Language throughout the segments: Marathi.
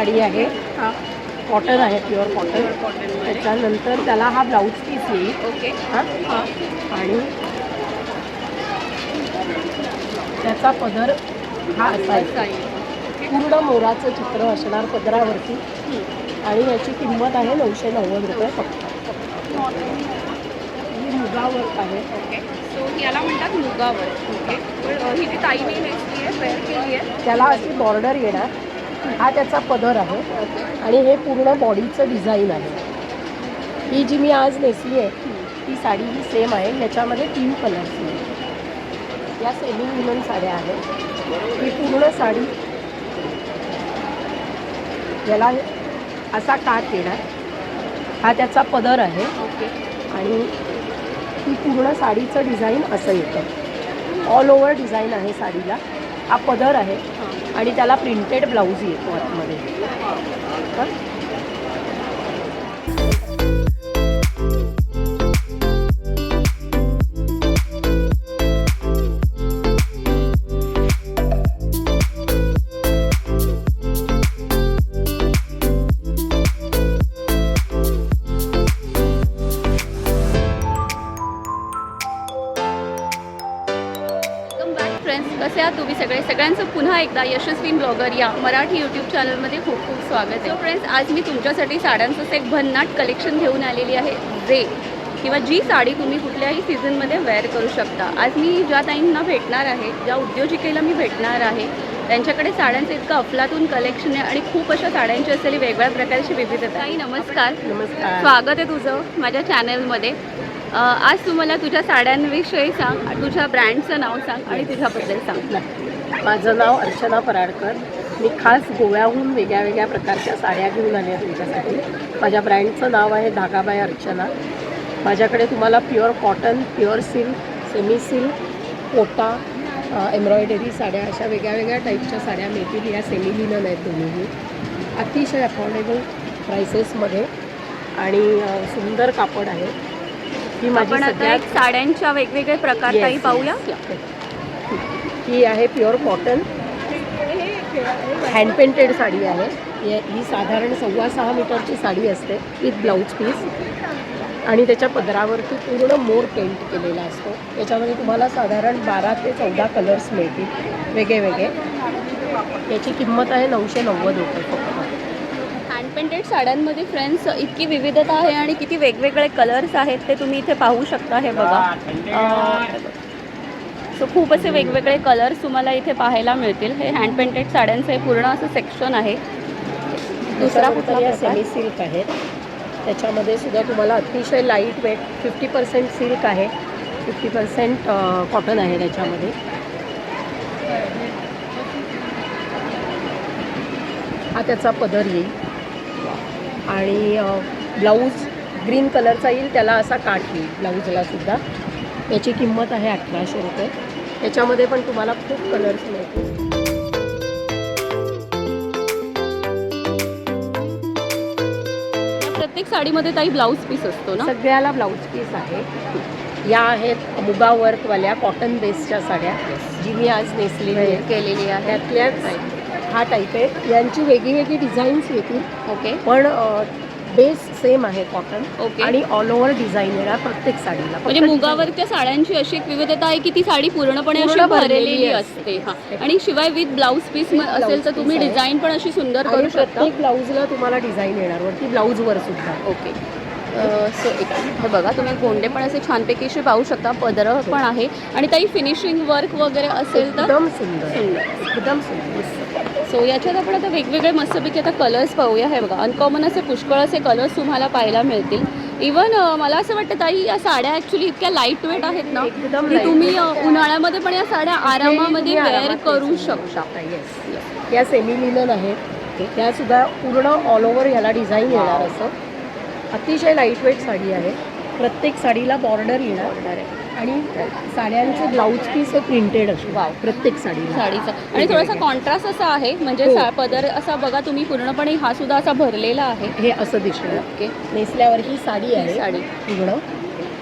साडी आहे. हां. कॉटन आहे प्युअर कॉटन. त्याच्यानंतर त्याला हा ब्लाऊज पीस येईल. ओके. हां. हां. आणि त्याचा पदर हा असा आहे. साडी पूर्ण मोराचं चित्र असणार पदरावरती. आणि याची किंमत आहे नऊशे नव्वद रुपये फक्त. ही मुगावर आहे. ओके. सो याला म्हणतात मुगावर. ओके. ही जी ताईने नेसली आहे वेअर केली आहे. त्याला अशी बॉर्डर येणार. हा त्याचा पदर आहे आणि हे पूर्ण बॉडीचं डिझाईन आहे. ही जी मी आज नेसली आहे ती साडी ही सेम आहे. याच्यामध्ये तीन कलर्स आहेत. या सेमी विमन साड्या आहेत. ही पूर्ण साडी याला असा काट येणार. हा त्याचा पदर आहे. आणि ही पूर्ण साडीचं डिझाईन असं येतं. ऑल ओव्हर डिझाईन आहे साडीला. हा पदर आहे. आणि त्याला प्रिंटेड ब्लाऊज येतो आतमध्ये. तर सगळे सगळ्यांचं पुन्हा एकदा यशस्वी ब्लॉगर या मराठी यूट्यूब चॅनलमध्ये खूप खूप स्वागत आहे. फ्रेंड्स आज मी तुमच्यासाठी साड्यांचंच एक भन्नाट कलेक्शन घेऊन आलेली आहे. जे किंवा जी साडी तुम्ही कुठल्याही सीझनमध्ये वेअर करू शकता. आज मी ज्या ताईंना भेटणार आहे ज्या उद्योजिकेला मी भेटणार आहे त्यांच्याकडे साड्यांचं इतकं अफलातून कलेक्शन आहे आणि खूप अशा साड्यांची असलेली वेगवेगळ्या प्रकारची विविधता ताई नमस्कार. नमस्कार. स्वागत आहे तुझं माझ्या चॅनलमध्ये आज तुम्हाला तुझ्या साड्यांविषयी सांग तुझ्या ब्रँडचं नाव सांग आणि तुझ्याबद्दल सांग. माझं नाव अर्चना पराडकर. मी खास गोव्याहून वेगळ्या वेगळ्या प्रकारच्या साड्या घेऊन आल्या तुमच्यासाठी. माझ्या ब्रँडचं नाव आहे धागाबाई अर्चना. माझ्याकडे तुम्हाला pure cotton pure silk semi silk Kota embroidery साड्या अशा वेगळ्या वेगळ्या टाईपच्या साड्या मिळतील. या सेमी लिनन आहेत दोन्हीही. अतिशय अफोर्डेबल प्राइसेसमध्ये आणि सुंदर कापड आहे. ही माझी आपण आता सगळ्यात एक साड्यांच्या वेगवेगळे प्रकार Yes, काही yes. पाहूया ही आहे pure cotton. Hand painted sari आहे. ही- ही साधारण सव्वा सहा मीटरची साडी असते विथ ब्लाऊज पीस आणि त्याच्या पदरावरती पूर्ण मोर पेंट केलेला असतो. याच्यामध्ये तुम्हाला साधारण बारा ते चौदा कलर्स मिळतील वेगळे वेगळे याची किंमत आहे नऊशे नव्वद रुपये फक्त. हँड पेंटेड साड्यांमध्ये फ्रेंड्स इतकी विविधता आहे आणि किती वेगवेगळे कलर्स आहेत ते तुम्ही इथे पाहू शकता हे बघा. सो खूप असे वेगवेगळे कलर्स तुम्हाला इथे पाहायला मिळतील. हे हँड पेंटेड साड्यांचं हे पूर्ण असं सेक्शन आहे. दुसरा कुठला? सेमी सिल्क आहेत. त्याच्यामध्ये सुद्धा तुम्हाला अतिशय light weight fifty percent silk आहे. फिफ्टी पर्सेंट कॉटन आहे त्याच्यामध्ये. हा त्याचा पदर येईल. आणि ब्लाऊज ग्रीन कलरचा येईल त्याला असा काठ येईल ब्लाऊजला सुद्धा. याची किंमत आहे अठराशे रुपये. याच्यामध्ये पण तुम्हाला खूप कलर्स मिळतील. प्रत्येक साडीमध्ये काही ब्लाऊज पीस असतो ना? सगळ्याला ब्लाऊज पीस आहे. या आहेत मुगा वर्कवाल्या कॉटन बेसच्या साड्या जी मी आज नेसलेली आहे केलेली आहे. त्यातल्याच हा टाईप आहे. यांची वेगळी वेगळी डिझाईन्स येतील. ओके पण बेस सेम आहे कॉटन ओके. आणि ऑल ओव्हर डिझाईन येणार प्रत्येक साडीला. फक्त म्हणजे मुगावरच्या साड्यांची अशी एक विविधता आहे की ती साडी पूर्णपणे अशी पूर्ण भरलेली भरलेली असते. असते. हा. आणि शिवाय विथ ब्लाऊज पीस With असेल तर तुम्ही आहे. डिझाईन पण अशी सुंदर आणि करू शकता. प्रत्येक ब्लाऊजला तुम्हाला डिझाईन येणार वरती ब्लाऊजवर सुद्धा. ओके. सो एक हे बघा तुम्ही गोंडे पण असे छानपैकी असे पाहू शकता. पदर पण आहे. आणि काही फिनिशिंग वर्क वगैरे असेल तर? एकदम सुंदर. सुंदर. एकदम सुंदर. सो याच्यात आपण आता वेगवेगळे मस्तपैकी आता कलर्स पाहूया. हे बघा अनकॉमन असे पुष्कळ असे कलर्स तुम्हाला पाहायला मिळतील. इवन मला असं वाटतं ताई या साड्या ॲक्च्युली इतक्या लाइट वेट आहेत ना की तुम्ही उन्हाळ्यामध्ये पण या साड्या आरामामध्ये वेअर करू शकता. येस या सेमी लिनन आहेत त्या सुद्धा पूर्ण ऑल ओव्हर ह्याला डिझाईन येणार असं. अतिशय लाईटवेट साडी आहे. प्रत्येक साडीला बॉर्डर येणार. आणि साड्यांचे ब्लाऊज पीस प्रिंटेड असतो वाव. प्रत्येक साडीला. साडीचा. आणि थोडासा कॉन्ट्रास्ट असा आहे म्हणजे हो. सा- पदर असा बघा तुम्ही पूर्णपणे हा सुद्धा असा भरलेला आहे. हे असं दिसणार ओके. नेसल्यावर ही साडी आहे साडी. पूर्ण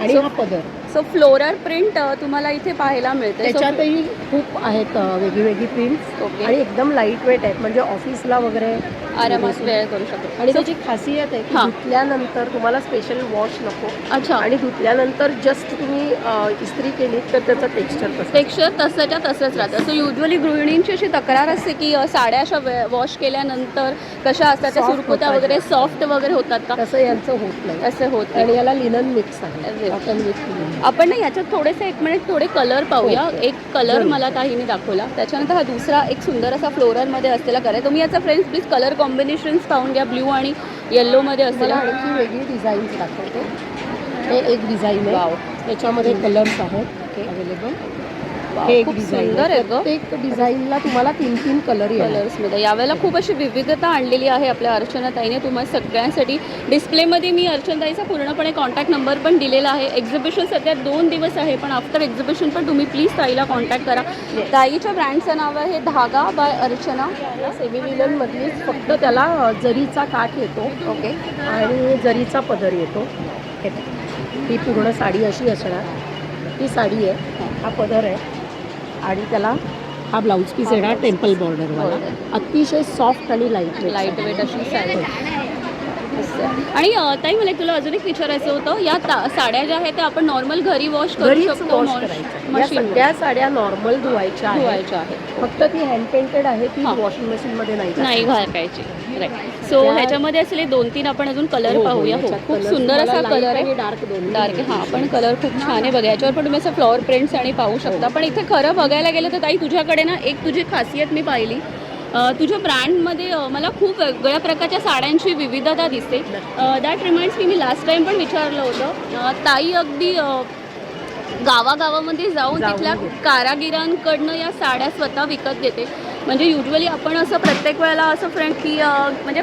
आणि So- हा पदर. सो फ्लोरल प्रिंट तुम्हाला इथे पाहायला मिळते So, त्याच्यातही खूप आहेत अ, वेगळी वेगळी प्रिंट्स ओके. आणि एकदम लाइट वेट आहेत म्हणजे ऑफिसला वगैरे आरामात वेळ करू शकतो. आणि त्याची खासियत आहे की हां. धुतल्यानंतर तुम्हाला स्पेशल वॉश नको. अच्छा. आणि धुतल्यानंतर जस्ट तुम्ही अ, इस्त्री केली तर त्याचं टेक्स्चर कसं टेक्स्चर तसंच्या तसंच राहतं. सो युजली गृहिणींची अशी तक्रार असते की अ, साड्या अशा वॉश केल्यानंतर कशा असतात? त्या Soft सुरकुत्या होतात. वगैरे सॉफ्ट वगैरे होतात का? तसं यांचं होत नाही. असं होत आणि याला लिनन मिक्स आहे. लिनन आपण ना याच्यात थोडेसे एक मिनिट थोडे कलर पाहूया. एक कलर जरूर. मला ताईने दाखवला. त्याच्यानंतर हा दुसरा एक सुंदर असा फ्लोरलमध्ये असलेला कलर आहे. तुम्ही याचा फ्रेंड्स प्लीज कलर कॉम्बिनेशन्स पाहून घ्या. ब्ल्यू आणि येल्लोमध्ये मला असलेला आणखी वेगळी डिझाईन्स दाखवते. हे एक डिझाईन आहे. त्याच्यामध्ये कलर्स आहेत ओके. अवेलेबल हे एक खूप डिझाईन सुंदर आहे. ग. प्रत्येक डिझाईनला तुम्हाला तीन तीन कलर येणार. कलर्समध्ये यावेळेला खूप अशी विविधता आणलेली आहे आपल्या अर्चनाताईने. तुम्हाला सगळ्यांसाठी डिस्प्लेमध्ये मी अर्चनाताईचा पूर्णपणे कॉन्टॅक्ट नंबर पण दिलेला आहे. एक्झिबिशन सध्या दोन दिवस आहे पण आफ्टर एक्झिबिशन पण तुम्ही प्लीज ताईला कॉन्टॅक्ट करा. ताईच्या ब्रँडचं नाव आहे धागा बाय अर्चना. सेमी मधलीच फक्त त्याला अ, जरीचा काठ येतो. ओके आणि जरीचा पदर येतो. हे बघ. ही पूर्ण साडी अशी असणार. ही साडी आहे. हा पदर आहे. आणि त्याला हा ब्लाऊज पीस येणार टेम्पल बॉर्डरवाला. अतिशय सॉफ्ट आणि लाइट लाइट वेट अशी साडी. आणि ताई मला तुला अजून एक विचारायचं होतं. या साड्या ज्या आहेत त्या आपण नॉर्मल घरी वॉश करू शकतो सगळ्या साड्या नॉर्मल धुवायच्या धुवायच्या आहेत. फक्त ती हँड पेंटेड आहे ती. वॉशिंग मशीनमध्ये नाही नाही. घालायची. राईट सो ह्याच्यामध्ये असले दोन तीन आपण अजून कलर हो, हो, पाहूया. हो खूप सुंदर असा कलर आहे. डार्क दोन डार्क हां पण कलर खूप छान आहे. बघा याच्यावर पण तुम्ही असं फ्लॉवर प्रिंट्स आणि पाहू शकता. पण इथे खरं बघायला गेलं तर ताई तुझ्याकडे ना एक तुझी खासियत मी पाहिली. तुझ्या ब्रँडमध्ये मला खूप वेगवेगळ्या प्रकारच्या साड्यांची विविधता दिसते. दॅट रिमाइंड्स की मी लास्ट टाइम पण विचारलं होतं. ताई अगदी गावागावामध्ये जाऊन तिथल्या. कारागिरांकडनं या साड्या स्वतः विकत घेते. म्हणजे युजली आपण असं प्रत्येक वेळेला असं फ्रेंड की म्हणजे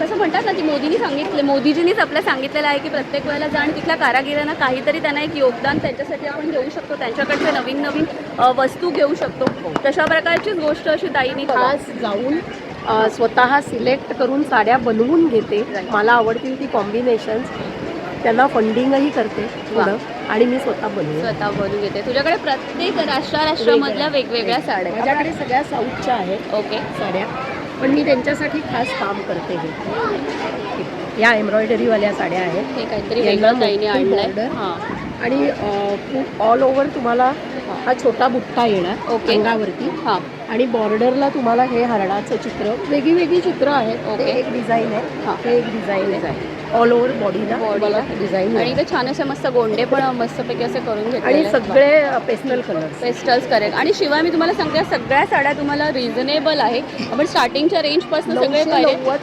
कसं म्हणतात ना की मोदींनी सांगितलं मोदीजींनीच आपल्या सांगितलेलं आहे की प्रत्येक वेळेला जा आणि तिथल्या कारागिरांना काहीतरी त्यांना एक योगदान त्यांच्यासाठी आपण घेऊ शकतो त्यांच्याकडचे नवीन नवीन वस्तू घेऊ शकतो. तशा प्रकारचीच गोष्ट अशी ताईनी खास जाऊन स्वतः सिलेक्ट करून साड्या बनवून घेते. मला आवडतील ती कॉम्बिनेशन्स त्यांना फंडिंगही करते थोडं. आणि मी स्वतः बनवते स्वतः बनवून घेते. तुझ्याकडे प्रत्येक राष्ट्राराष्ट्रामधल्या वेगवेगळ्या साड्या आहेत. माझ्याकडे सगळ्या साऊथच्या आहेत ओके. साड्या. पण मी त्यांच्यासाठी खास काम करते हे. या एम्ब्रॉयडरीवाल्या साड्या आहेत. हे काहीतरी यांना वेगळं ताईने मोठी आणलंय. border. हां. आणि ऑल ओव्हर तुम्हाला हा छोटा बुट्टा येणार ओके. अंगावरती. हां. आणि बॉर्डरला तुम्हाला हे हरणाचं चित्र वेगळी वेगळी चित्र आहेत. ओके. ते एक डिझाईन. आहे. हे. एक डिझाईन आहे. ऑल ओव्हर बॉडीला बॉडीला डिझाईन आणि इथे छान असे मस्त गोंडे पण मस्तपैकी असे करून आणि घेतलेले सगळे पेस्टल कलर्स पेस्टल्स करेक्ट आणि शिवाय मी तुम्हाला सांगते सगळ्या साड्या तुम्हाला रिझनेबल आहे आपण स्टार्टिंगच्या रेंजपासून सगळे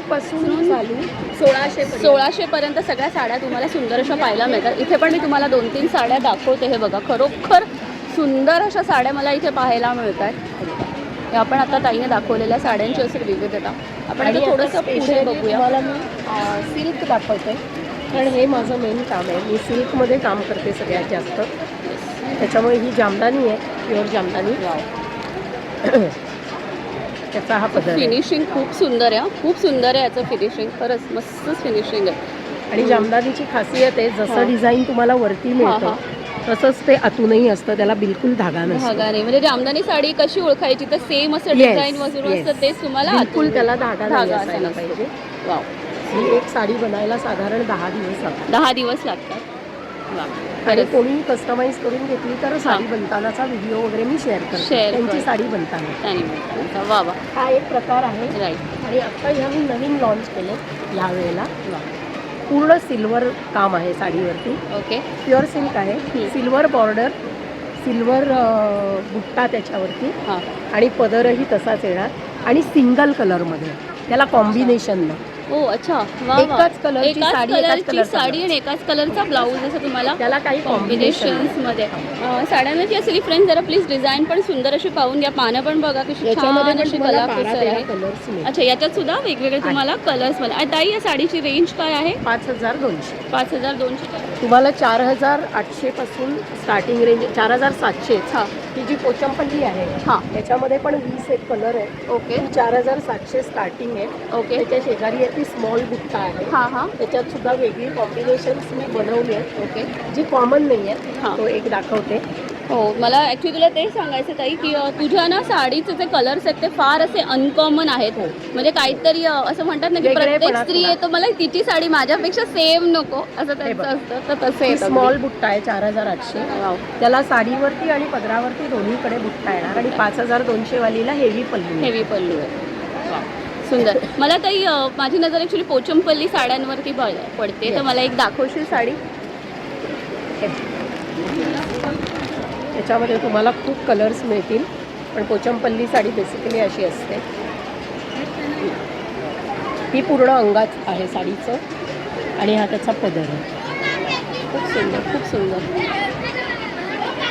पासून चालू. सोळाशे सोळाशे पर्यंत सगळ्या साड्या तुम्हाला सुंदर अशा पाहायला मिळतात. इथे पण मी तुम्हाला दोन तीन साड्या दाखवते. हे बघा खरोखर सुंदर अशा साड्या मला इथे पाहायला मिळतात आपण आता ताईने दाखवलेल्या साड्यांची असेल विविधता. आपण आता थोडंसं पुढे बघूया. तुम्हाला मी सिल्क दाखवते. कारण हे माझं मेन काम आहे. मी सिल्कमध्ये काम करते सगळ्यात जास्त. त्याच्यामुळे ही जामदानी आहे. प्युअर जामदानी. त्याचा हा पदर आहे. फिनिशिंग खूप सुंदर आहे. खूप सुंदर आहे याचं फिनिशिंग खरंच मस्तच फिनिशिंग आहे. आणि जामदानीची खासियत आहे. जसं डिझाईन तुम्हाला वरती मिळतं तसंच ते आतूनही असतं त्याला बिलकुल धागा नसतो. धागा नाही. म्हणजे जामदानी साडी कशी ओळखायची? तर सेम असं Yes, डिझाईन वगैरे yes. असतं तेच तुम्हाला बिलकुल आतून त्याला धागा नाही धागा असायला असा पाहिजे. वाव. ही एक साडी बनायला साधारण दहा दिवस लागतात. दहा दिवस लागतात. वा आणि खरंच. कोणी कस्टमाइज करून घेतली तर साडी बनतानाचा व्हिडिओ वगैरे मी शेअर करते. Share त्यांची. साडी बनताना. मिळतात. वा वा हा एक प्रकार आहे. राईट आणि आता ह्या मी नवीन लॉन्च केले या वेळेला. वा पूर्ण सिल्वर काम आहे साडीवरती. ओके. प्युअर सिल्क आहे. सिल्वर बॉर्डर सिल्वर बुट्टा त्याच्यावरती हां. आणि पदरही तसाच येणार. आणि सिंगल कलरमध्ये त्याला कॉम्बिनेशन ओ अच्छा. वा वा. एकाच कलरची साडी, एकाच कलरची कलरचा साडी आणि एकाच कलरचा ब्लाऊज असं तुम्हाला त्याला काही कॉम्बिनेशन कॉम्बिनेशन्समध्ये. अं, साड्यांची असली फ्रेंड जरा प्लीज डिझाईन पण सुंदर अशी पाहून घ्या. पानं पण बघा कशी याच्यामध्ये छान पण अशी तुम्हाला बारा कलाकुसर तेरा आहे. कलर्स मिळतील अच्छा याच्यात सुद्धा वेगवेगळे तुम्हाला कलर्स मला आणि ताई या साडीची रेंज काय आहे? पाच हजार दोनशे. पाच हजार दोनशे. तुम्हाला चार हजार आठशे पासून स्टार्टिंग रेंज चार हजार सातशे हां ही जी पोचमपल्ली आहे हां. याच्यामध्ये पण वीस एक कलर आहे. ओके. चार हजार सातशे स्टार्टिंग आहे. ओके. त्याच्या शेजारी आहे ती स्मॉल बुट्टा आहे. हां हां. त्याच्यात सुद्धा वेगळी कॉम्बिनेशन्स मी बनवली आहेत. ओके. जी कॉमन नाही हां. आहे तो एक दाखवते. हो मला ॲक्च्युली तुला तेच सांगायचं ताई की तुझ्या ना साडीचे जे कलर्स आहेत ते फार असे अनकॉमन आहेत हो. म्हणजे काहीतरी असं म्हणतात ना की प्रत्येक स्त्री तर मला तिची साडी माझ्यापेक्षा सेम नको असं हे त्यांचं. असतं तर तसे स्मॉल. बुट्टा आहे चार हजार आठशे वाव. त्याला साडीवरती आणि पदरावरती दोन्हीकडे बुट्टा येणार आणि पाच हजार दोनशे वालीला हेवी पल्लू आहे. हेवी पल्लू आहे सुंदर मला ताई माझी नजर ॲक्च्युली पोचमपल्ली साड्यांवरती पडते तर. मला एक दाखवशील साडी त्याच्यामध्ये तुम्हाला खूप कलर्स मिळतील. पण पोचमपल्ली साडी बेसिकली अशी असते. ही पूर्ण अंगात आहे साडीचं. आणि हा त्याचा पदर आहे. खूप सुंदर खूप सुंदर.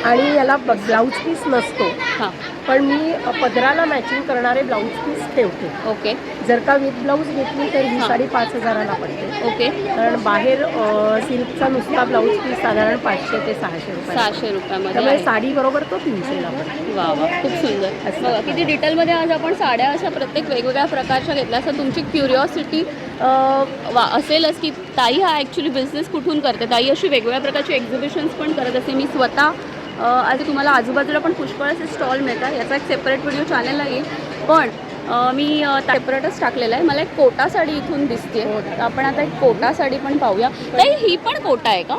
आणि याला ब्लाऊज पीस नसतो. हां. पण मी पदराला मॅचिंग करणारे ब्लाऊज पीस ठेवते. ओके. जर का विथ ब्लाऊज घेतली तर ही. साडी पाच हजाराला पडते. ओके. कारण बाहेर सिल्कचा नुसता ब्लाऊज पीस साधारण पाचशे ते सहाशे रुपये सहाशे रुपयामध्ये. साडी बरोबर तो तीनशेला पडतो. वा वा खूप सुंदर. असं. बघा किती डिटेलमध्ये आज आपण साड्या अशा प्रत्येक वेगवेगळ्या प्रकारच्या घेतल्या. असं तुमची क्युरिओसिटी वा असेलच की ताई हा ॲक्च्युली बिझनेस कुठून करते? ताई अशी वेगवेगळ्या प्रकारची एक्झिबिशन्स पण करत असते मी स्वतः आज तुम्हाला आजूबाजूला पण पुष्कळ असे स्टॉल मिळतात. याचा एक सेपरेट व्हिडिओ चॅनलला येईल. पण मी सेपरेटच टाकलेला आहे. मला एक कोटा साडी इथून दिसते हो. आपण आता एक कोटा साडी पण पाहूया. ताई ही पण कोटा आहे का?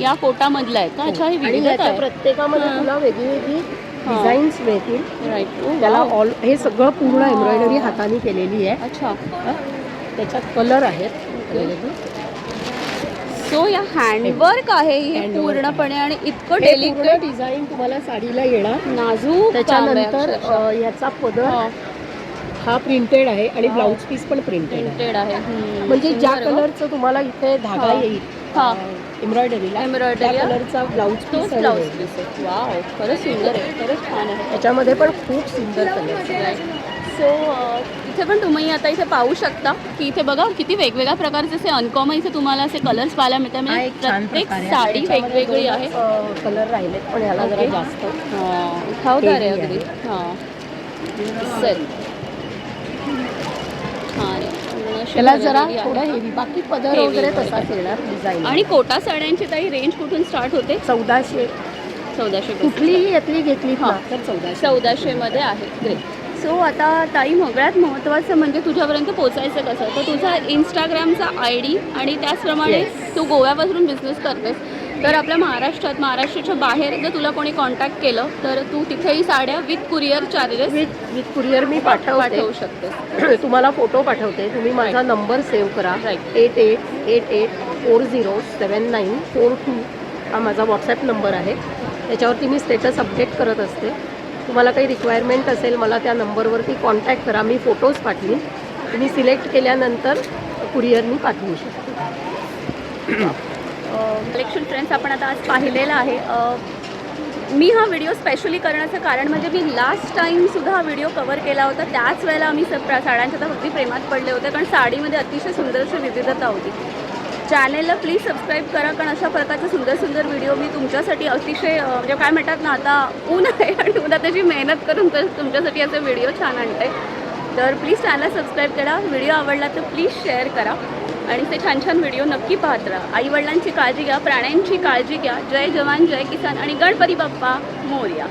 या कोटामधला आहे का? अच्छा ही हो. आहे. प्रत्येकामध्ये हां. तुला वेगळी वेगळी हां. डिझाईन्स मिळतील. राईट त्याला ऑल हे सगळं पूर्ण एम्ब्रॉयडरी हाताने केलेली आहे. अच्छा. हं? त्याच्यात कलर आहेत सो या हँडवर्क आहे हे Handwork. पूर्णपणे आणि इतकं डेलिकेट डिझाईन तुम्हाला साडीला येणार. नाजूक त्याच्यानंतर. अ, याचा पदर हा, प्रिंटेड आहे आणि. ब्लाऊज पीस पण प्रिंटेड आहे. Printed आहे. हम्म, म्हणजे ज्या सुंदर कलरचं तुम्हाला इथे धागा हा. येईल हा. एम्ब्रॉयडरीला Embroidery त्या आहे. कलरचा ब्लाऊज तोच पीस ब्लाऊज पीस आहे. वाव खरंच सुंदर आहे. खरंच छान आहे. त्याच्यामध्ये पण खूप सुंदर कलर सो इथे पण तुम्ही आता इथे पाहू शकता की इथे बघा किती वेगवेगळ्या प्रकारचे असे अनकॉमन इथे तुम्हाला असे कलर्स पाहायला मिळतात. म्हणजे प्रत्येक. साडी वेगवेगळी आहे. कलर राहिलेत पण ह्याला जरा. जास्त उठावदार आहे अगदी. हां. त्याला जरा. थोडं हेवी बाकी पदर वगैरे वगैरे. तसाच येणार डिझाईन आणि कोटा साड्यांची ताई रेंज कुठून स्टार्ट होते? चौदाशे. चौदाशे कुठलीही यातली घेतली हा. तर चौदाशे. चौदाशेमध्ये आहे. ग्रेट सो आता ताई सगळ्यात महत्त्वाचं म्हणजे तुझ्यापर्यंत पोचायचं कसं तर तुझा इंस्टाग्रामचा आय डी आणि त्याचप्रमाणे. तू गोव्यापासून बिझनेस करतेस. तर आपल्या महाराष्ट्रात महाराष्ट्राच्या बाहेर जर तुला कोणी कॉन्टॅक्ट केलं तर तू तिथेही साड्या with courier charges with with courier मी पाठवते. पाठवू शकतेस. तुम्हाला फोटो पाठवते. तुम्ही माझा नंबर सेव्ह करा. Right. Eight eight eight eight four zero seven nine four two हा माझा व्हॉट्सॲप नंबर आहे. त्याच्यावरती मी स्टेटस अपडेट करत असते. तुम्हाला काही रिक्वायरमेंट असेल मला त्या नंबरवरती कॉन्टॅक्ट करा. मी फोटोज पाठवीन. तुम्ही सिलेक्ट केल्यानंतर कुरिअरनी पाठवू शकते. कलेक्शन फ्रेंड्स आपण आता आज पाहिलेला आहे. मी हा व्हिडिओ स्पेशली करण्याचं कारण म्हणजे मी लास्ट टाईमसुद्धा हा व्हिडिओ कवर केला होता. त्याच वेळेला आम्ही स- साड्यांच्या तर अगदी प्रेमात पडले होते कारण साडीमध्ये अतिशय सुंदर अशी विविधता होती. चॅनेलला प्लीज सबस्क्राईब करा कारण अशा प्रकारचे सुंदर सुंदर व्हिडिओ मी तुमच्यासाठी अतिशय म्हणजे काय म्हणतात ना आता ऊन आहे आणि उद्या त्याची मेहनत करून तर तुमच्यासाठी असे व्हिडिओ छान आणते. तर प्लीज चॅनल सबस्क्राईब करा. व्हिडिओ आवडला तर प्लीज शेअर करा. आणि ते छान छान व्हिडिओ नक्की पाहत राहा. आईवडिलांची काळजी घ्या प्राण्यांची काळजी घ्या. जय जवान जय किसान आणि गणपती बाप्पा मोर्या.